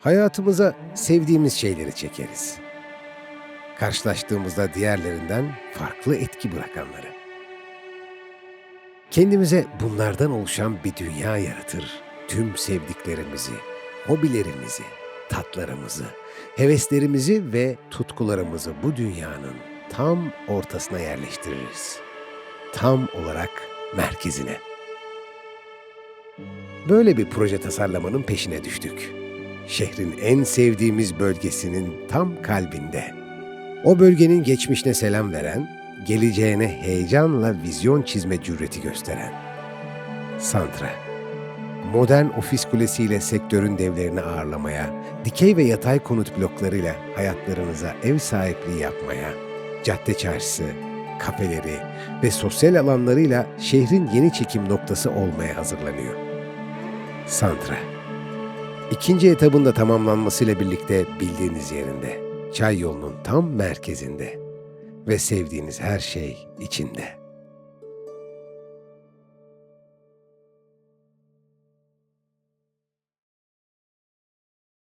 Hayatımıza sevdiğimiz şeyleri çekeriz. Karşılaştığımızda diğerlerinden farklı etki bırakanları. Kendimize bunlardan oluşan bir dünya yaratır. Tüm sevdiklerimizi, hobilerimizi, tatlarımızı, heveslerimizi ve tutkularımızı bu dünyanın tam ortasına yerleştiririz. Tam olarak merkezine. Böyle bir proje tasarlamanın peşine düştük. Şehrin en sevdiğimiz bölgesinin tam kalbinde. O bölgenin geçmişine selam veren, geleceğine heyecanla vizyon çizme cüreti gösteren. Santra. Modern ofis kulesiyle sektörün devlerini ağırlamaya, dikey ve yatay konut bloklarıyla hayatlarınıza ev sahipliği yapmaya, cadde çarşısı, kafeleri ve sosyal alanlarıyla şehrin yeni çekim noktası olmaya hazırlanıyor. Santra. İkinci etabın da tamamlanmasıyla birlikte bildiğiniz yerinde, çay yolunun tam merkezinde ve sevdiğiniz her şey içinde.